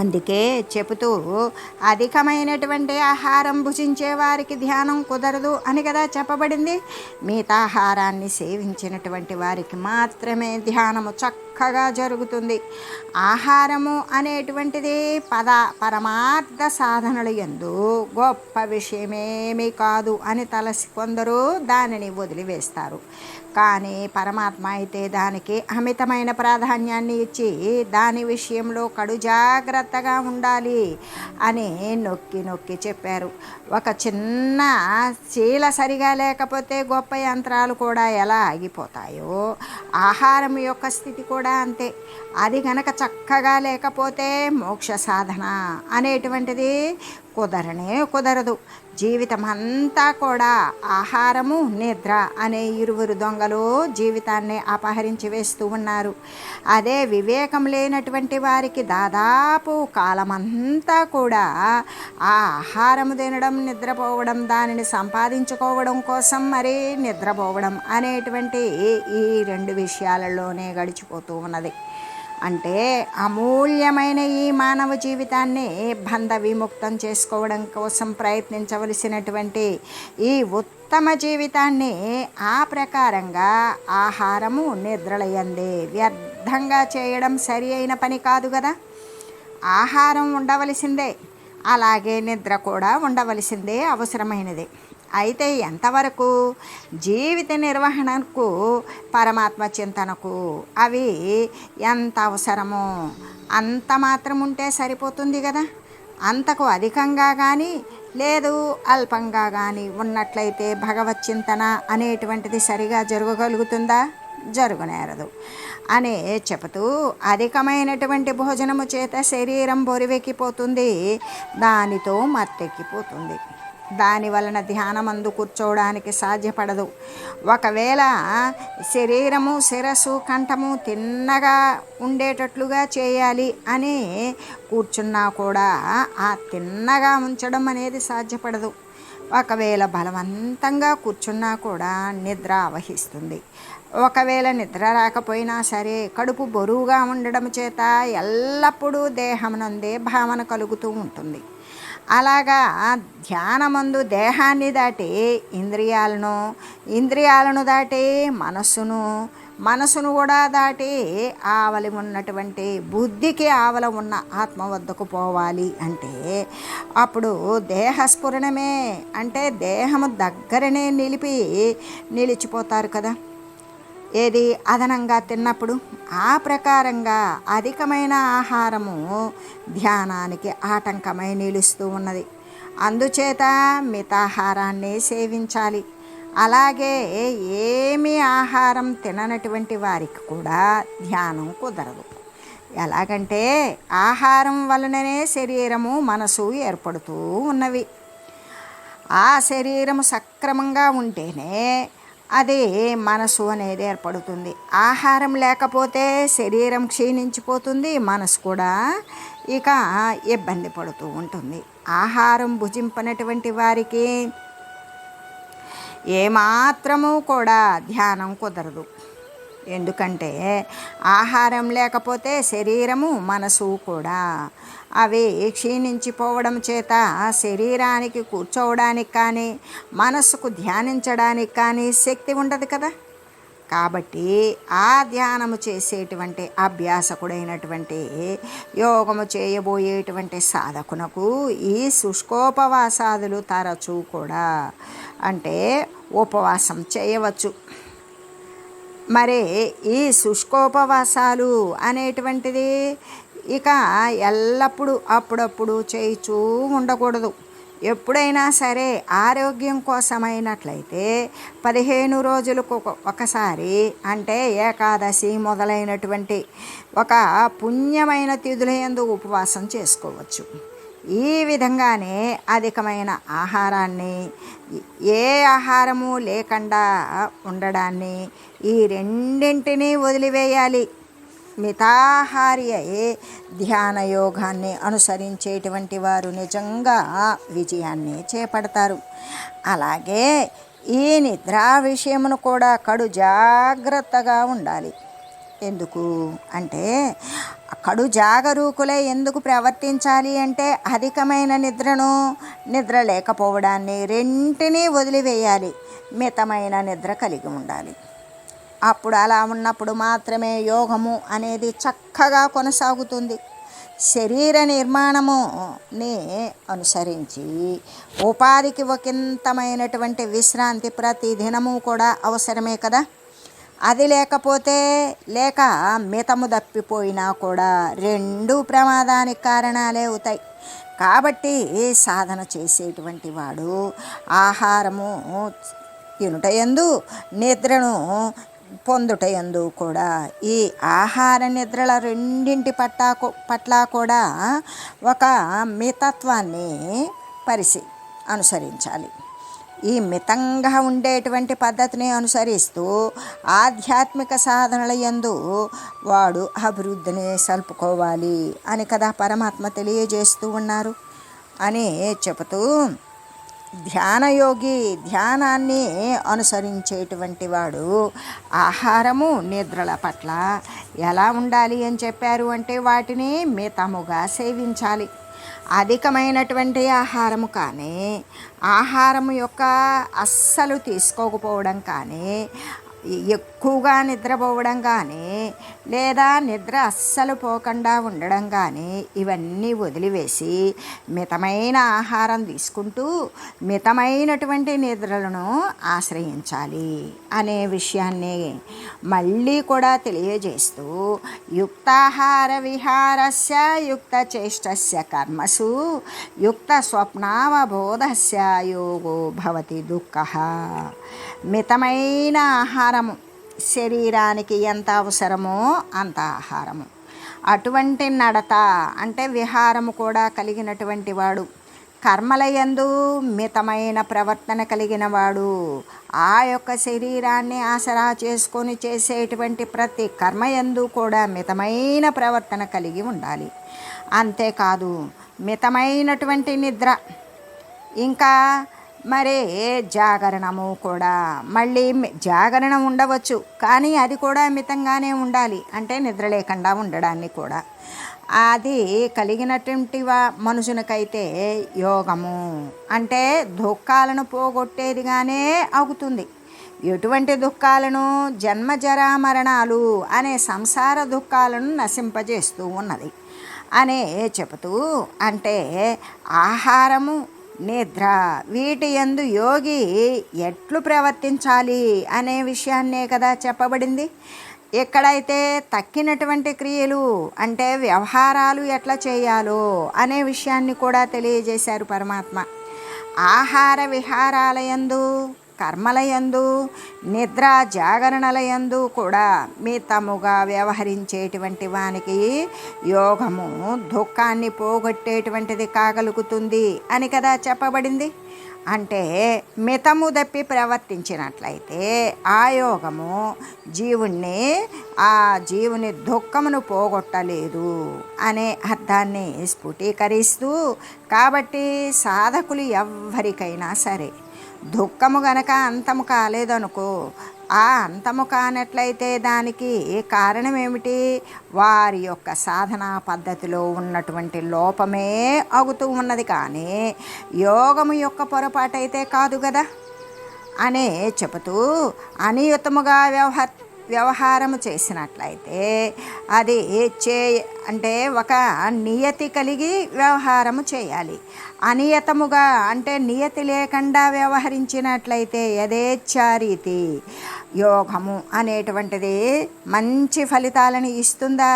అందుకే చెబుతూ అధికమైనటువంటి ఆహారం భుజించే వారికి ధ్యానం కుదరదు అని కదా చెప్పబడింది. మిగతాహారాన్ని సేవించినటువంటి వారికి మాత్రమే ధ్యానము చక్కగా జరుగుతుంది. ఆహారము అనేటువంటిది పద పరమార్థ సాధనలు ఎందు గొప్ప విషయమేమీ కాదు అని తలసి కొందరు దానిని వదిలివేస్తారు. కానీ పరమాత్మ అయితే దానికి అమితమైన ప్రాధాన్యాన్ని ఇచ్చి దాని విషయంలో కడు జాగ్రత్తగా ఉండాలి అని నొక్కి నొక్కి చెప్పారు. ఒక చిన్న శీల సరిగా లేకపోతే గొప్ప యంత్రాలు కూడా ఎలా ఆగిపోతాయో ఆహారం యొక్క స్థితి కూడా అంతే. అది గనక చక్కగా లేకపోతే మోక్ష సాధన అనేటువంటిది కుదరనే కుదరదు. జీవితం అంతా కూడా ఆహారము నిద్ర అనే ఇరువురు దొంగలు జీవితాన్ని అపహరించి వేస్తూ ఉన్నారు. అదే వివేకం లేనటువంటి వారికి దాదాపు కాలమంతా కూడా ఆ ఆహారము తినడం నిద్రపోవడం దానిని సంపాదించుకోవడం కోసం మరి నిద్రపోవడం అనేటువంటి ఈ రెండు విషయాలలోనే గడిచిపోతూ ఉన్నది. అంటే అమూల్యమైన ఈ మానవ జీవితాన్ని బంధ విముక్తం చేసుకోవడం కోసం ప్రయత్నించవలసినటువంటి ఈ ఉత్తమ జీవితాన్ని ఆ ప్రకారంగా ఆహారము నిద్రలయ్యంది వ్యర్థంగా చేయడం సరి అయిన పని కాదు కదా ఆహారం ఉండవలసిందే అలాగే నిద్ర కూడా ఉండవలసిందే అవసరమైనదే. అయితే ఎంతవరకు జీవిత నిర్వహణకు పరమాత్మ చింతనకు అవి ఎంత అవసరమో అంత మాత్రం ఉంటే సరిపోతుంది కదా. అంతకు అధికంగా కానీ లేదు అల్పంగా కానీ ఉన్నట్లయితే భగవత్ చింతన అనేటువంటిది సరిగా జరగగలుగుతుందా? జరుగునేరదు. అనే చెబుతూ అధికమైనటువంటి భోజనము చేత శరీరం బొరివెక్కిపోతుంది దానితో మత్తెక్కిపోతుంది. దాని వలన ధ్యానం అందు కూర్చోవడానికి సాధ్యపడదు. ఒకవేళ శరీరము శిరస్సు కంఠము తిన్నగా ఉండేటట్లుగా చేయాలి అని కూర్చున్నా కూడా ఆ తిన్నగా ఉంచడం అనేది సాధ్యపడదు. ఒకవేళ బలవంతంగా కూర్చున్నా కూడా నిద్ర ఆవహిస్తుంది ఒకవేళ నిద్ర రాకపోయినా సరే కడుపు బరువుగా ఉండడం చేత ఎల్లప్పుడూ దేహమునందే భావన కలుగుతూ ఉంటుంది. అలాగా ధ్యానమందు దేహాన్ని దాటి ఇంద్రియాలను ఇంద్రియాలను దాటి మనస్సును మనసును కూడా దాటి ఆవలి ఉన్నటువంటి బుద్ధికి ఆవల ఉన్న ఆత్మ వద్దకు పోవాలి అంటే అప్పుడు దేహస్ఫురణమే అంటే దేహము దగ్గరనే నిలిపి నిలిచిపోతారు కదా. ఏది? అదనంగా తిన్నప్పుడు ఆ ప్రకారంగా అధికమైన ఆహారము ధ్యానానికి ఆటంకమై నిలుస్తూ ఉన్నది. అందుచేత మితాహారాన్ని సేవించాలి. అలాగే ఏమి ఆహారం తిననటువంటి వారికి కూడా ధ్యానం కుదరదు. ఎలాగంటే ఆహారం వలననే శరీరము మనసు ఏర్పడుతూ ఉన్నవి. ఆ శరీరము సక్రమంగా ఉంటేనే అది మనసు అనేది ఏర్పడుతుంది. ఆహారం లేకపోతే శరీరం క్షీణించిపోతుంది మనసు కూడా ఇక ఇబ్బంది పడుతూ ఉంటుంది. ఆహారం భుజింపనటువంటి వారికి ఏమాత్రము కూడా ధ్యానం కుదరదు. ఎందుకంటే ఆహారం లేకపోతే శరీరము మనసు కూడా అవి క్షీణించిపోవడం చేత శరీరానికి కూర్చోవడానికి కానీ మనస్సుకు ధ్యానించడానికి కానీ శక్తి ఉండదు కదా. కాబట్టి ఆ ధ్యానము చేసేటువంటి అభ్యాసకుడైనటువంటి యోగము చేయబోయేటువంటి సాధకునకు ఈ శుష్కోపవాసాదులు తరచూ కూడా అంటే ఉపవాసం చేయవచ్చు. మరి ఈ శుష్కోపవాసాలు అనేటువంటిది ఇక ఎల్లప్పుడూ అప్పుడప్పుడు చేయిచూ ఉండకూడదు. ఎప్పుడైనా సరే ఆరోగ్యం కోసమైనట్లయితే పదిహేను రోజులకు ఒక- ఒకసారి అంటే ఏకాదశి మొదలైనటువంటి ఒక పుణ్యమైన తిథులయందు ఉపవాసం చేసుకోవచ్చు. ఈ విధంగానే అధికమైన ఆహారాన్ని ఏ ఆహారము లేకుండా ఉండడాన్ని ఈ రెండింటినీ వదిలివేయాలి. మితాహారి అయి ధ్యాన యోగాన్ని అనుసరించేటువంటి వారు నిజంగా విజయాన్ని చేపడతారు. అలాగే ఈ నిద్ర విషయమును కూడా కడు జాగ్రత్తగా ఉండాలి. ఎందుకు? అంటే కడు జాగరూకులే ఎందుకు ప్రవర్తించాలి అంటే అధికమైన నిద్రను నిద్ర లేకపోవడాన్ని రెంటినీ వదిలివేయాలి. మితమైన నిద్ర కలిగి ఉండాలి. అప్పుడు అలా ఉన్నప్పుడు మాత్రమే యోగము అనేది చక్కగా కొనసాగుతుంది. శరీర నిర్మాణముని అనుసరించి ఉపాధికి ఒకంతమైనటువంటి విశ్రాంతి ప్రతి దినము కూడా అవసరమే కదా. అది లేకపోతే లేక మితము తప్పిపోయినా కూడా రెండు ప్రమాదానికి కారణాలే అవుతాయి. కాబట్టి సాధన చేసేటువంటి వాడు ఆహారము తినుటయందు నిద్రను పొందుటయందు కూడా ఈ ఆహార నిద్రల రెండింటి పట్ల పట్ల కూడా ఒక మితత్వాన్ని పరిశీ అనుసరించాలి. ఈ మితంగా ఉండేటువంటి పద్ధతిని అనుసరిస్తూ ఆధ్యాత్మిక సాధనల యందు వాడు అభివృద్ధిని సలుపుకోవాలి అని కదా పరమాత్మ తెలియజేస్తూ ఉన్నారు అని చెబుతూ ధ్యానయోగి ధ్యానాన్ని అనుసరించేటువంటి వాడు ఆహారము నిద్రల పట్ల ఎలా ఉండాలి అని చెప్పారు అంటే వాటిని మితముగా సేవించాలి. అధికమైనటువంటి ఆహారము కానీ ఆహారము యొక్క అస్సలు తీసుకోకపోవడం కానీ ఎక్కువగా నిద్రపోవడం కానీ లేదా నిద్ర అస్సలు పోకుండా ఉండడం కానీ ఇవన్నీ వదిలివేసి మితమైన ఆహారం తీసుకుంటూ మితమైనటువంటి నిద్రలను ఆశ్రయించాలి అనే విషయాన్ని మళ్ళీ కూడా తెలియజేస్తూ యుక్తాహార విహారస్య యుక్త చేష్టస్య కర్మసు యుక్త స్వప్నావబోధస్య యోగో భవతి దుఃఖ. మితమైన ఆహారము శరీరానికి ఎంత అవసరమో అంత ఆహారము. అటువంటి నడత అంటే విహారము కూడా కలిగినటువంటి వాడు. కర్మలయందు మితమైన ప్రవర్తన కలిగిన వాడు. ఆ యొక్క శరీరాన్ని ఆసరా చేసుకొని చేసేటువంటి ప్రతి కర్మయందు కూడా మితమైన ప్రవర్తన కలిగి ఉండాలి. అంతేకాదు మితమైనటువంటి నిద్ర. ఇంకా మరి జాగరణము కూడా. మళ్ళీ జాగరణం ఉండవచ్చు కానీ అది కూడా మితంగానే ఉండాలి. అంటే నిద్ర లేకుండా ఉండడాన్ని కూడా. అది కలిగినటువంటి మనుషునికైతే యోగము. అంటే దుఃఖాలను పోగొట్టేదిగానే అవుతుంది. ఎటువంటి దుఃఖాలను? జన్మజరా మరణాలు అనే సంసార దుఃఖాలను నశింపజేస్తూ ఉన్నది. అనే చెబుతూ అంటే ఆహారము నిద్ర. వీటి యందు యోగి ఎట్లు ప్రవర్తించాలి అనే విషయాన్నే కదా చెప్పబడింది. ఎక్కడైతే తక్కినటువంటి క్రియలు అంటే వ్యవహారాలు ఎట్లా చేయాలో అనే విషయాన్ని కూడా తెలియజేశారు పరమాత్మ. ఆహార విహారాలయందు కర్మలయందు నిద్ర జాగరణలయందు కూడా మితముగా వ్యవహరించేటువంటి వానికి యోగము దుఃఖాన్ని పోగొట్టేటువంటిది కాగలుగుతుంది అని కదా చెప్పబడింది. అంటే మితము దప్పి ప్రవర్తించినట్లయితే ఆ యోగము జీవుణ్ణి ఆ జీవుని దుఃఖమును పోగొట్టలేదు అనే అర్థాన్ని స్ఫుటీకరిస్తూ కాబట్టి సాధకులు ఎవ్వరికైనా సరే దుఃఖము గనక అంతము కాలేదనుకో ఆ అంతము కానట్లయితే దానికి కారణం ఏమిటి వారి యొక్క సాధనా పద్ధతిలో ఉన్నటువంటి లోపమే అవుతూ ఉన్నది. కానీ యోగము యొక్క పొరపాటైతే కాదు కదా అనే చెబుతూ అనియుతముగా వ్యవహర్ వ్యవహారము చేసినట్లయితే అది చే అంటే ఒక నియతి కలిగి వ్యవహారము చేయాలి. అనియతముగా అంటే నియతి లేకుండా వ్యవహరించినట్లయితే యథేచ్ఛారీతి యోగము అనేటువంటిది మంచి ఫలితాలను ఇస్తుందా?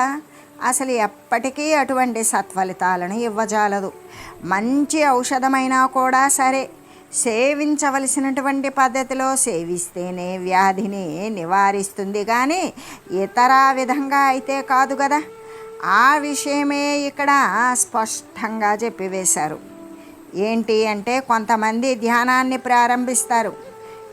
అసలు ఎప్పటికీ అటువంటి సత్ఫలితాలను ఇవ్వజాలదు. మంచి ఔషధమైనా కూడా సరే సేవించవలసినటువంటి పద్ధతిలో సేవిస్తేనే వ్యాధిని నివారిస్తుంది. కానీ ఇతర విధంగా అయితే కాదు కదా. ఆ విషయమే ఇక్కడ స్పష్టంగా చెప్పివేశారు ఏంటి అంటే కొంతమంది ధ్యానాన్ని ప్రారంభిస్తారు.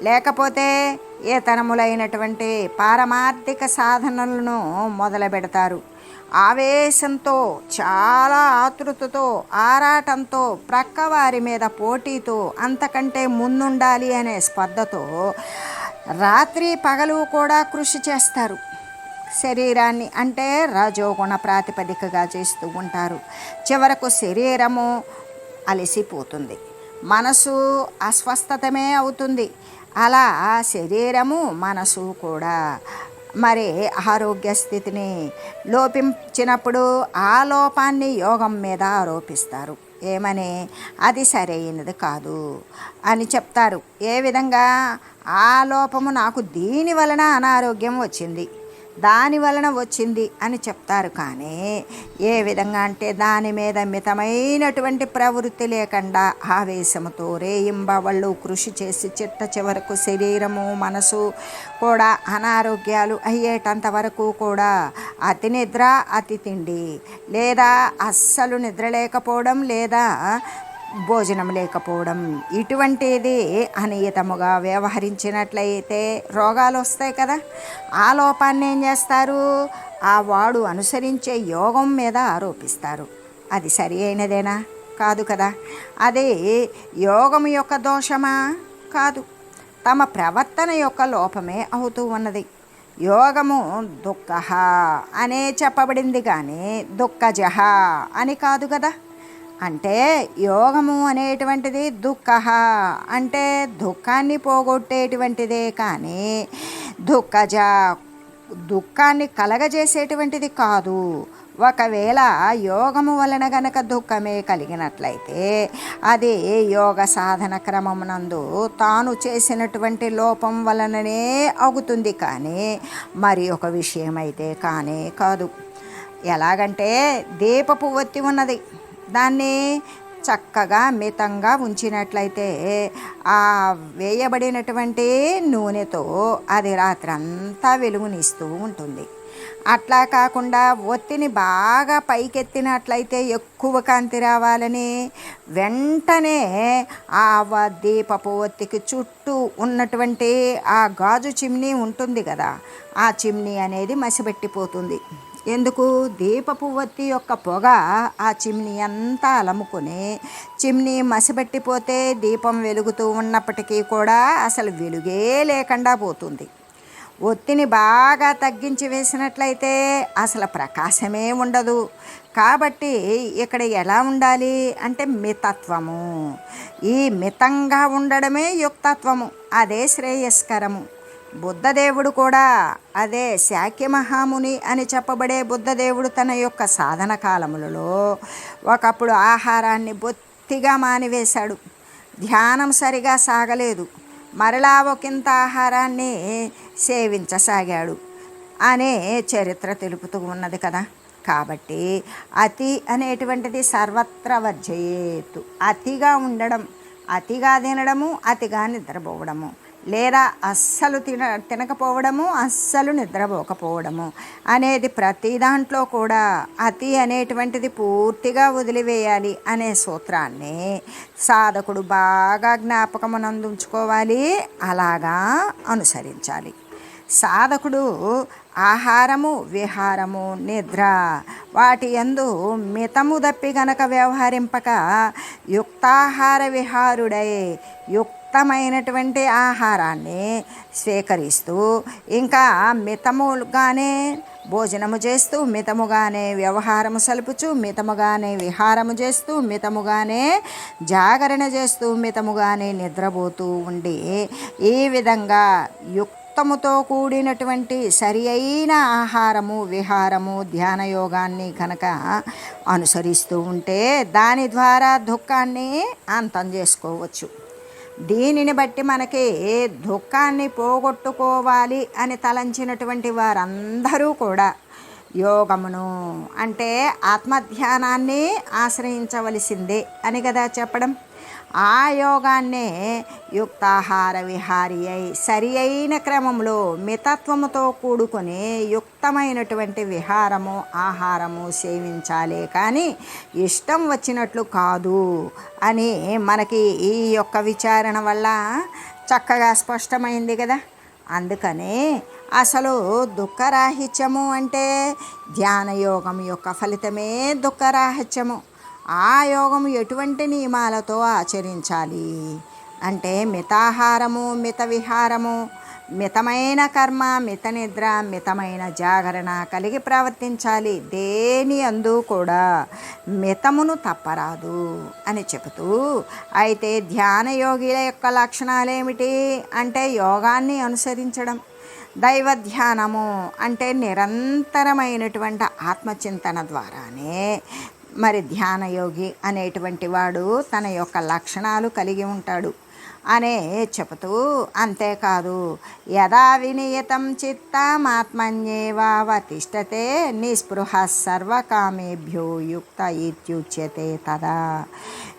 లేకపోతే ఏతనములైనటువంటి పారమార్థిక సాధనలను మొదలు పెడతారు ఆవేశంతో చాలా ఆతృతతో ఆరాటంతో ప్రక్కవారి మీద పోటీతో అంతకంటే ముందుండాలి అనే స్పర్ధతో రాత్రి పగలు కూడా కృషి చేస్తారు. శరీరాన్ని అంటే రజోగుణ ప్రాతిపదికగా చేస్తూ ఉంటారు. చివరకు శరీరము అలసిపోతుంది. మనసు అస్వస్థతమే అవుతుంది. అలా శరీరము మనసు కూడా మరి ఆరోగ్య స్థితిని లోపించినప్పుడు ఆ లోపాన్ని యోగం మీద ఆరోపిస్తారు. ఏమని? అది సరైనది కాదు అని చెప్తారు. ఏ విధంగా? ఆ లోపము నాకు దీని వలన అనారోగ్యం వచ్చింది. దాని వలన వచ్చింది అని చెప్తారు. కానీ ఏ విధంగా అంటే దాని మీద మితమైనటువంటి ప్రవృత్తి లేకుండా ఆవేశముతో రేయింబవళ్ళు కృషి చేసి చిట్ట చివరకు శరీరము మనసు కూడా అనారోగ్యాలు అయ్యేటంత వరకు కూడా అతి నిద్ర అతి తిండి లేదా అస్సలు నిద్ర లేకపోవడం లేదా భోజనం లేకపోవడం ఇటువంటిది అనియతముగా వ్యవహరించినట్లయితే రోగాలు వస్తాయి కదా. ఆ లోపాన్ని ఏం చేస్తారు? ఆ వాడు అనుసరించే యోగం మీద ఆరోపిస్తారు. అది సరి అయినదేనా? కాదు కదా. అదే యోగం యొక్క దోషమా? కాదు. తమ ప్రవర్తన యొక్క లోపమే అవుతూ ఉన్నది. యోగము దుఃఖ అనే చెప్పబడింది కానీ దుఃఖజహ అని కాదు కదా. అంటే యోగము అనేటువంటిది దుఃఖ. అంటే దుఃఖాన్ని పోగొట్టేటువంటిదే కానీ దుఃఖజ దుఃఖాన్ని కలగజేసేటువంటిది కాదు. ఒకవేళ యోగము వలన గనక దుఃఖమే కలిగినట్లయితే అది యోగ సాధన క్రమమునందు తాను చేసినటువంటి లోపం వలననే అవుతుంది కానీ మరి ఒక విషయం అయితే కానే కాదు. ఎలాగంటే దీపపు ఒత్తి ఉన్నది. దాన్ని చక్కగా మితంగా ఉంచినట్లయితే ఆ వేయబడినటువంటి నూనెతో అది రాత్రంతా వెలుగునిస్తూ ఉంటుంది. అట్లా కాకుండా ఒత్తిని బాగా పైకెత్తినట్లయితే ఎక్కువ కాంతి రావాలని వెంటనే ఆ దీపపు ఒత్తికి చుట్టూ ఉన్నటువంటి ఆ గాజు చిమ్నీ ఉంటుంది కదా ఆ చిమ్నీ అనేది మసిపెట్టిపోతుంది ఎందుకు? దీపపు వత్తి యొక్క పొగ ఆ చిమ్నీ అంతా అలముకొని చిమ్నీ మసిపెట్టిపోతే దీపం వెలుగుతూ ఉన్నప్పటికీ కూడా అసలు వెలుగే లేకుండా పోతుంది. ఒత్తిని బాగా తగ్గించి వేసినట్లయితే అసలు ప్రకాశమే ఉండదు. కాబట్టి ఇక్కడ ఎలా ఉండాలి అంటే మితత్వము. ఈ మితంగా ఉండడమే యుక్తత్వము. అదే శ్రేయస్కరము. బుద్ధదేవుడు కూడా అదే శాక్య మహాముని అని చెప్పబడే బుద్ధదేవుడు తన యొక్క సాధన కాలములలో ఒకప్పుడు ఆహారాన్ని బొత్తిగా మానివేశాడు. ధ్యానం సరిగా సాగలేదు. మరలా ఒకంత ఆహారాన్ని సేవించసాగాడు అనే చరిత్ర తెలుపుతూ ఉన్నది కదా. కాబట్టి అతి అనేటువంటిది సర్వత్ర వర్జయేతు. అతిగా ఉండడం అతిగా తినడము అతిగా నిద్రపోవడము. లేదా అస్సలు తిన తినకపోవడము అస్సలు నిద్రపోకపోవడము అనేది ప్రతి దాంట్లో కూడా అతి అనేటువంటిది పూర్తిగా వదిలివేయాలి అనే సూత్రాన్ని సాధకుడు బాగా జ్ఞాపకమునందుంచుకోవాలి అలాగా అనుసరించాలి. సాధకుడు ఆహారము విహారము నిద్ర వాటి ఎందు మితము దప్పి గనక వ్యవహరింపక యుక్తాహార విహారుడై యుక్తమైనటువంటి ఆహారాన్ని స్వీకరిస్తూ ఇంకా మితముగానే భోజనము చేస్తూ మితముగానే వ్యవహారము సలుపుచు మితముగానే విహారము చేస్తూ మితముగానే జాగరణ చేస్తూ మితముగానే నిద్రపోతూ ఉండి ఈ విధంగా యుక్తముతో కూడినటువంటి సరి అయిన ఆహారము విహారము ధ్యాన యోగాన్ని కనుక అనుసరిస్తూ ఉంటే దాని ద్వారా దుఃఖాన్ని అంతం చేసుకోవచ్చు. దీనిని బట్టి మనకి దుఃఖాన్ని పోగొట్టుకోవాలి అని తలంచినటువంటి వారందరూ కూడా యోగమును అంటే ఆత్మధ్యానాన్ని ఆశ్రయించవలసిందే అని కదా చెప్పడం. ఆ యోగాన్నే యుక్తాహార విహారి అయి సరి అయిన క్రమంలో మితత్వముతో కూడుకొని యుక్తమైనటువంటి విహారము ఆహారము సేవించాలే కానీ ఇష్టం వచ్చినట్లు కాదు అని మనకి ఈ యొక్క విచారణ వల్ల చక్కగా స్పష్టమైంది కదా. అందుకనే అసలు దుఃఖరాహిత్యము అంటే ధ్యానయోగం యొక్క ఫలితమే దుఃఖరాహిత్యము. ఆ యోగం ఎటువంటి నియమాలతో ఆచరించాలి? అంటే మితాహారము మిత విహారము మితమైన కర్మ మిత నిద్ర మితమైన జాగరణ కలిగి ప్రవర్తించాలి. దేని అందు కూడా మితమును తప్పరాదు అని చెబుతూ అయితే ధ్యాన యోగిల యొక్క లక్షణాలు ఏమిటి అంటే యోగాన్ని అనుసరించడం. దైవ ధ్యానము అంటే నిరంతరమైనటువంటి ఆత్మచింతన ద్వారానే మరి ధ్యానయోగి అనేటువంటి వాడు తన యొక్క లక్షణాలు కలిగి ఉంటాడు. అనే చెబుతూ అంతేకాదు యదా వినియతం చిత్తమాత్మన్యేవావతిష్టతే నిస్పృహ సర్వకామేభ్యో యుక్త ఇత్యుచ్యతే తదా.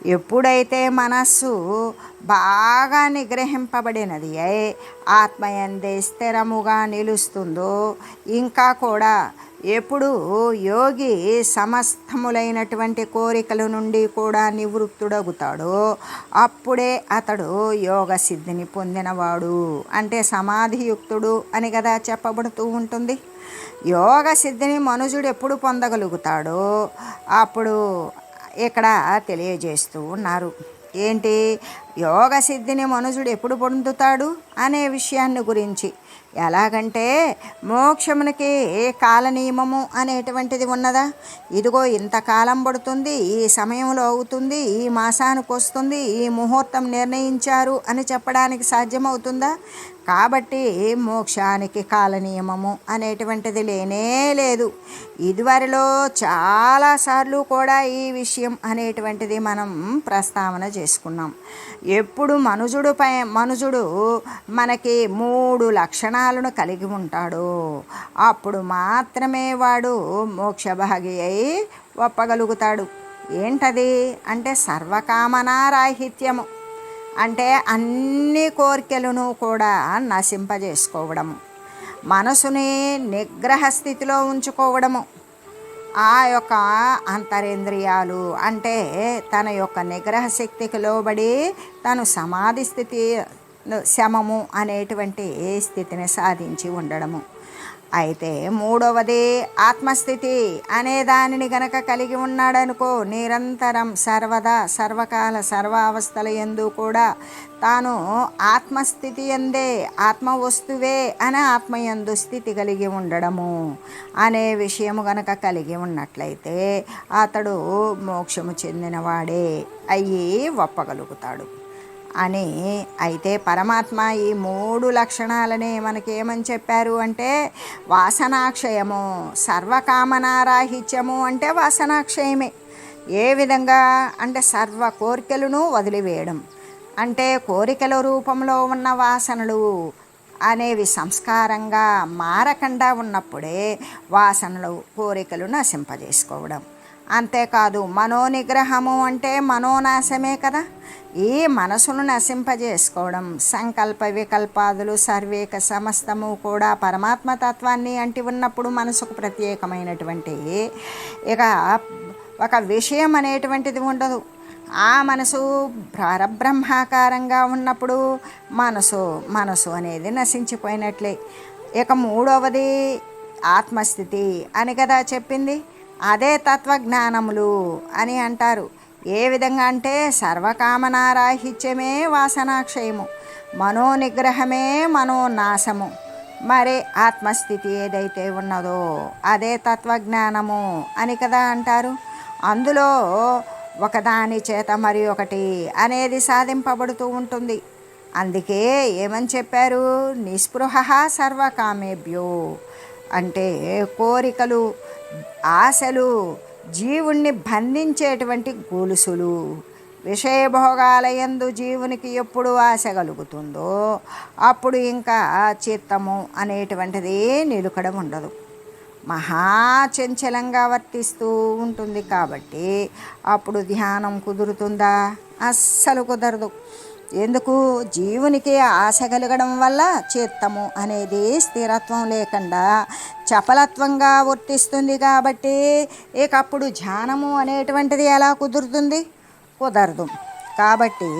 ఎప్పుడైతే మనస్సు బాగా నిగ్రహింపబడినది ఆత్మయందే స్థిరముగా నిలుస్తుందో ఇంకా కూడా ఎప్పుడు యోగి సమస్తములైనటువంటి కోరికల నుండి కూడా నివృత్తుడగుతాడో అప్పుడే అతడు యోగ సిద్ధిని పొందినవాడు. అంటే సమాధియుక్తుడు అని కదా చెప్పబడుతూ ఉంటుంది. యోగ సిద్ధిని మనుజుడు ఎప్పుడు పొందగలుగుతాడో అప్పుడు ఇక్కడ తెలియజేస్తూ ఉన్నారు. ఏంటి? యోగ సిద్ధిని మనుషుడు ఎప్పుడు పొందుతాడు అనే విషయాన్ని గురించి. ఎలాగంటే మోక్షమునికి కాల నియమము అనేటువంటిది ఉన్నదా? ఇదిగో ఇంతకాలం పడుతుంది ఈ సమయంలో అవుతుంది ఈ మాసానికి వస్తుంది ఈ ముహూర్తం నిర్ణయించారు అని చెప్పడానికి సాధ్యమవుతుందా? కాబట్టి మోక్షానికి కాల నియమము అనేటువంటిది లేనే లేదు. ఇదివరలో చాలాసార్లు కూడా ఈ విషయం అనేటువంటిది మనం ప్రస్తావన చేసుకున్నాం. ఎప్పుడు మనుజుడుపై మనుజుడు మనకి మూడు లక్షణాలను కలిగి ఉంటాడు. అప్పుడు మాత్రమే వాడు మోక్షభాగి అయి ఒప్పగలుగుతాడు. ఏంటది? అంటే సర్వకామనారాహిత్యము. అంటే అన్ని కోరికలను కూడా నశింపజేసుకోవడము. మనసుని నిగ్రహ స్థితిలో ఉంచుకోవడము. ఆ యొక్క అంతరేంద్రియాలు అంటే తన యొక్క నిగ్రహ శక్తికి లోబడి తను సమాధి స్థితి శమము అనేటువంటి స్థితిని సాధించి ఉండడము. అయితే మూడవది ఆత్మస్థితి అనే దానిని గనక కలిగి ఉన్నాడనుకో నిరంతరం సర్వదా సర్వకాల సర్వావస్థల ఎందు కూడా తాను ఆత్మస్థితి ఎందే ఆత్మ వస్తువే అని ఆత్మయందు స్థితి కలిగి ఉండడము అనే విషయము గనక కలిగి ఉన్నట్లయితే అతడు మోక్షము చెందినవాడే అయ్యి ఒప్పగలుగుతాడు అని అయితే పరమాత్మ ఈ మూడు లక్షణాలని మనకి ఏమని చెప్పారు అంటే వాసనాక్షయము సర్వకామనారాహిత్యము అంటే వాసనాక్షయమే ఏ విధంగా అంటే సర్వ కోరికలను వదిలివేయడం. అంటే కోరికల రూపంలో ఉన్న వాసనలు అనేవి సంస్కారంగా మారకుండా ఉన్నప్పుడే వాసనలు కోరికలు నశింపజేసుకోవడం. అంతేకాదు మనోనిగ్రహము అంటే మనోనాశమే కదా. ఈ మనసును నశింపజేసుకోవడం సంకల్ప వికల్పాదులు సర్వేక సమస్తము కూడా పరమాత్మ తత్వాన్ని అంటి ఉన్నప్పుడు మనసుకు ప్రత్యేకమైనటువంటి ఇక ఒక విషయం అనేటువంటిది ఉండదు. ఆ మనసు పరబ్రహ్మాకారంగా ఉన్నప్పుడు మనసు మనసు అనేది నశించిపోయినట్లే. ఇక మూడవది ఆత్మస్థితి అని కదా చెప్పింది. అదే తత్వజ్ఞానములు అని అంటారు. ఏ విధంగా అంటే సర్వకామనారాహిత్యమే వాసనాక్షయము మనోనిగ్రహమే మనోనాశము. మరి ఆత్మస్థితి ఏదైతే ఉన్నదో అదే తత్వజ్ఞానము అని కదా అంటారు. అందులో ఒకదాని చేత మరి ఒకటి అనేది సాధింపబడుతూ ఉంటుంది. అందుకే ఏమని చెప్పారు? నిస్పృహ సర్వకామేభ్యో. అంటే కోరికలు ఆశలు జీవుణ్ణి బంధించేటువంటి గొలుసులు. విషయభోగాలయందు జీవునికి ఎప్పుడు ఆశ కలుగుతుందో అప్పుడు ఇంకా చిత్తము అనేటువంటిది నిలుకడం ఉండదు. మహాచంచలంగా వర్తిస్తూ ఉంటుంది కాబట్టి అప్పుడు ధ్యానం కుదురుతుందా? అస్సలు కుదరదు. ఎందుకు? జీవునికి ఆశ కలగడం వల్ల చిత్తము అనేది స్థిరత్వం లేకుండా చపలత్వంగా వర్తిస్తుంది కాబట్టి ఇకప్పుడు ధ్యానము అనేటువంటిది ఎలా కుదురుతుంది? కుదరదు. కాబట్టి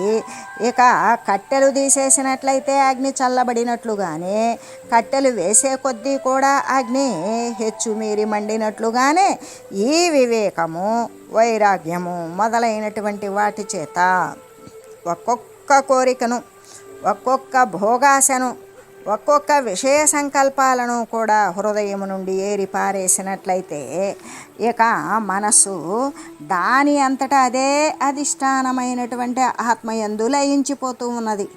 ఇక కట్టెలు తీసేసినట్లయితే అగ్ని చల్లబడినట్లుగానే కట్టెలు వేసే కొద్దీ కూడా అగ్ని హెచ్చు మీరి మండినట్లుగానే ఈ వివేకము వైరాగ్యము మొదలైనటువంటి వాటి చేత ఒక్కొక్క కోరికను ఒక్కొక్క భోగాసను ఒక్కొక్క విషయ సంకల్పాలను కూడా హృదయం నుండి ఏరి పారేసినట్లయితే ఇక మనస్సు దాని అంతటా అదే అధిష్టానమైనటువంటి ఆత్మయందు లయించిపోతూ ఉన్నది.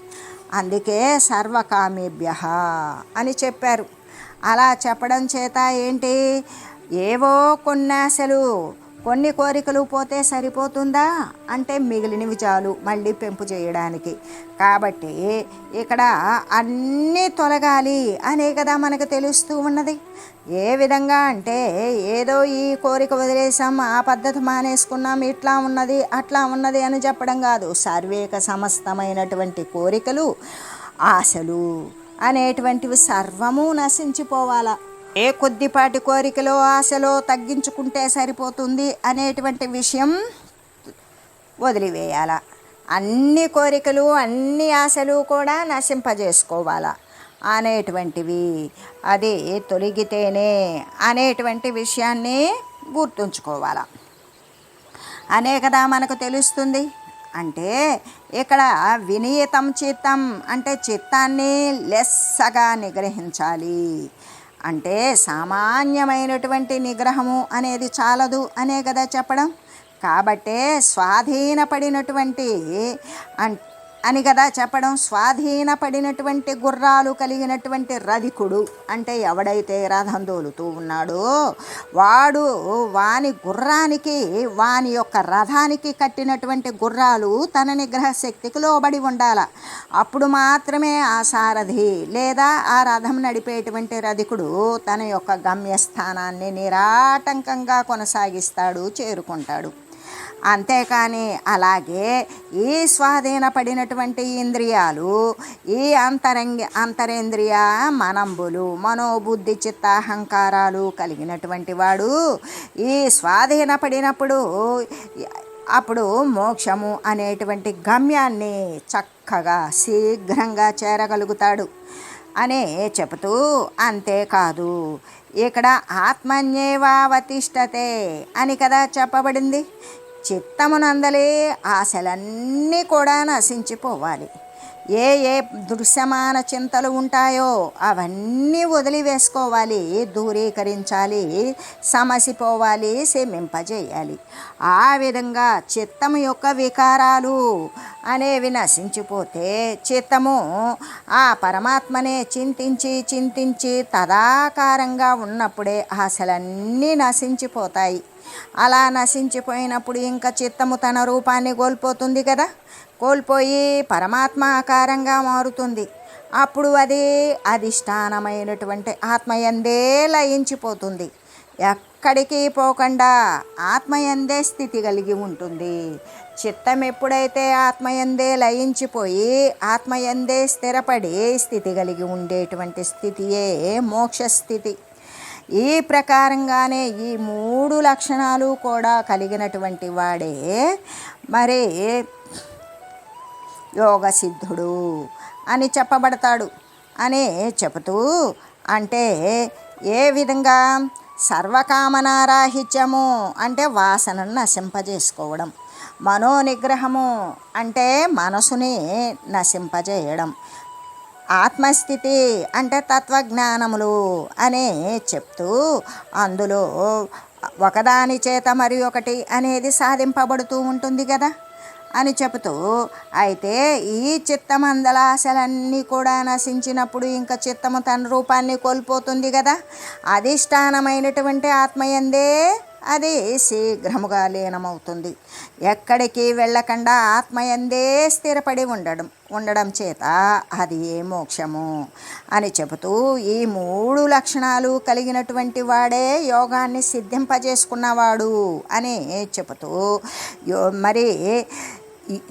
అందుకే సర్వకామేభ్య అని చెప్పారు. అలా చెప్పడం చేత ఏంటి? ఏవో కొన్నాశలు కొన్ని కోరికలు పోతే సరిపోతుందా? అంటే మిగిలినవి చాలు మళ్ళీ పెంపు చేయడానికి. కాబట్టి ఇక్కడ అన్నీ తొలగాలి అనే కదా మనకు తెలుస్తూ ఉన్నది. ఏ విధంగా అంటే ఏదో ఈ కోరిక వదిలేసాం ఆ పద్ధతి మానేసుకున్నాం ఇట్లా ఉన్నది అట్లా ఉన్నది అని చెప్పడం కాదు. సర్వేక సమస్తమైనటువంటి కోరికలు ఆశలు అనేటువంటివి సర్వము నశించిపోవాలా. ఏ కొద్దిపాటి కోరికలో ఆశలో తగ్గించుకుంటే సరిపోతుంది అనేటువంటి విషయం వదిలివేయాల. అన్ని కోరికలు అన్ని ఆశలు కూడా నశింపజేసుకోవాలా అనేటువంటివి. అది తొలగితేనే అనేటువంటి విషయాన్ని గుర్తుంచుకోవాలా. అనే కదా మనకు తెలుస్తుంది. అంటే ఇక్కడ వినియతం చిత్తం అంటే చిత్తాన్ని లెస్సగా నిగ్రహించాలి. అంటే సామాన్యమైనటువంటి నిగ్రహము అనేది చాలదు అనే కదా చెప్పడం. కాబట్టే స్వాధీనపడినటువంటి అని కదా చెప్పడం. స్వాధీనపడినటువంటి గుర్రాలు కలిగినటువంటి రధికుడు అంటే ఎవడైతే రథం దోలుతూ ఉన్నాడో వాడు వాని గుర్రానికి వాని యొక్క రథానికి కట్టినటువంటి గుర్రాలు తన నిగ్రహ శక్తికి లోబడి ఉండాల. అప్పుడు మాత్రమే ఆ సారథి లేదా ఆ రథం నడిపేటువంటి రధికుడు తన యొక్క గమ్యస్థానాన్ని నిరాటంకంగా కొనసాగిస్తాడు చేరుకుంటాడు. అంతేకాని అలాగే ఈ స్వాధీనపడినటువంటి ఇంద్రియాలు ఈ అంతరంగ అంతరేంద్రియ మనంబులు మనోబుద్ధి చిత్తాహంకారాలు కలిగినటువంటి వాడు. ఈ స్వాధీనపడినప్పుడు అప్పుడు మోక్షము అనేటువంటి గమ్యాన్ని చక్కగా శీఘ్రంగా చేరగలుగుతాడు అనే చెబుతూ అంతేకాదు. ఇక్కడ ఆత్మన్యేవావతిష్టతే అని కదా చెప్పబడింది. చిత్తమునందలే ఆశలన్నీ కూడా నశించిపోవాలి. ఏ ఏ దృశ్యమాన చింతలు ఉంటాయో అవన్నీ వదిలివేసుకోవాలి దూరీకరించాలి సమసిపోవాలి శమింపజేయాలి. ఆ విధంగా చిత్తము యొక్క వికారాలు అనేవి నశించిపోతే చిత్తము ఆ పరమాత్మనే చింతించి చింతించి తదాకారంగా ఉన్నప్పుడే ఆశలన్నీ నశించిపోతాయి. అలా నశించిపోయినప్పుడు ఇంకా చిత్తము తన రూపాన్ని కోల్పోతుంది కదా. కోల్పోయి పరమాత్మ ఆకారంగా మారుతుంది. అప్పుడు అది అధిష్టానమైనటువంటి ఆత్మయందే లయించిపోతుంది. ఎక్కడికి పోకుండా ఆత్మయందే స్థితి కలిగి ఉంటుంది. చిత్తం ఎప్పుడైతే ఆత్మయందే లయించిపోయి ఆత్మయందే స్థిరపడి స్థితి కలిగి ఉండేటువంటి స్థితియే మోక్ష స్థితి ఈ ప్రకారంగానే ఈ మూడు లక్షణాలు కూడా కలిగినటువంటి వాడే మరి యోగ సిద్ధుడు అని చెప్పబడతాడు. అని చెబుతూ అంటే ఏ విధంగా సర్వకామనారాహిత్యము అంటే వాసనను నశింపజేసుకోవడం మనోనిగ్రహము అంటే మనసుని నశింపజేయడం ఆత్మస్థితి అంటే తత్వజ్ఞానములు అనే చెప్తూ అందులో ఒకదాని చేత మరి ఒకటి అనేది సాధింపబడుతూ ఉంటుంది కదా అని చెబుతూ అయితే ఈ చిత్తమందలాశలన్నీ కూడా నశించినప్పుడు ఇంకా చిత్తము తన రూపాన్ని కోల్పోతుంది కదా. అధిష్టానమైనటువంటి ఆత్మయందే అది శీఘ్రముగా లీనమవుతుంది. ఎక్కడికి వెళ్ళకుండా ఆత్మయందే స్థిరపడి ఉండడం ఉండడం చేత అది మోక్షము? అని చెబుతూ ఈ మూడు లక్షణాలు కలిగినటువంటి వాడే యోగాన్ని సిద్ధింపజేసుకున్నవాడు అని చెబుతూ యో మరి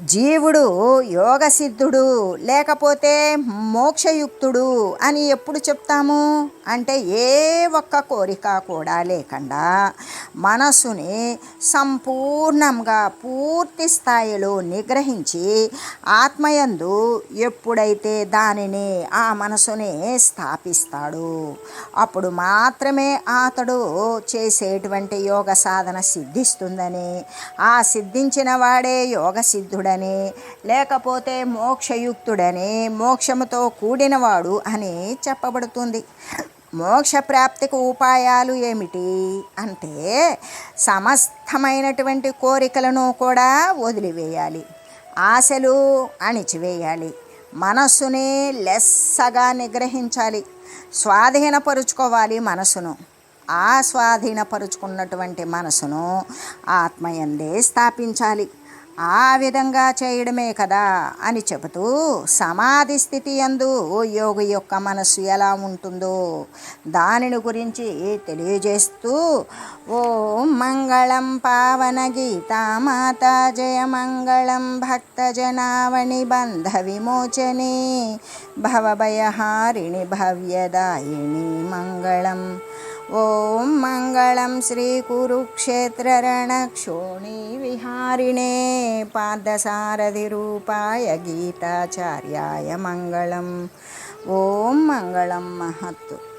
జీవుడు యోగసిద్ధుడు లేకపోతే మోక్షయుక్తుడు అని ఎప్పుడు చెప్తాము? అంటే ఏ ఒక్క కోరిక కూడా లేకుండా మనసుని సంపూర్ణంగా పూర్తి స్థాయిలో నిగ్రహించి ఆత్మయందు ఎప్పుడైతే దానిని ఆ మనసుని స్థాపిస్తాడు అప్పుడు మాత్రమే అతడు చేసేటువంటి యోగ సాధన సిద్ధిస్తుందని. ఆ సిద్ధించిన వాడే యోగ సిద్ధి సిద్ధుడని లేకపోతే మోక్షయుక్తుడని మోక్షముతో కూడినవాడు అని చెప్పబడుతుంది. మోక్ష ప్రాప్తికి ఉపాయాలు ఏమిటి అంటే సమస్తమైనటువంటి కోరికలను కూడా వదిలివేయాలి ఆశలు అణిచివేయాలి మనస్సుని లెస్సగా నిగ్రహించాలి స్వాధీనపరుచుకోవాలి మనసును. ఆ స్వాధీనపరుచుకున్నటువంటి మనసును ఆత్మయందే స్థాపించాలి. ఆ విధంగా చేయడమే కదా అని చెబుతూ సమాధి స్థితి యందు యోగి యొక్క మనస్సు ఎలా ఉంటుందో దానిని గురించి తెలియజేస్తూ ఓం మంగళం పావన గీతామాత జయ మంగళం భక్తజనావణి బంధ విమోచని భవభయహారిణి భవ్యదాయిని మంగళం ఓం మంగళం శ్రీకురుక్షేత్రరణక్షోణి విహారిణే పాదసారథిరూపాయ గీతాచార్యాయ మంగళం. ఓం మంగళం మహత్తు.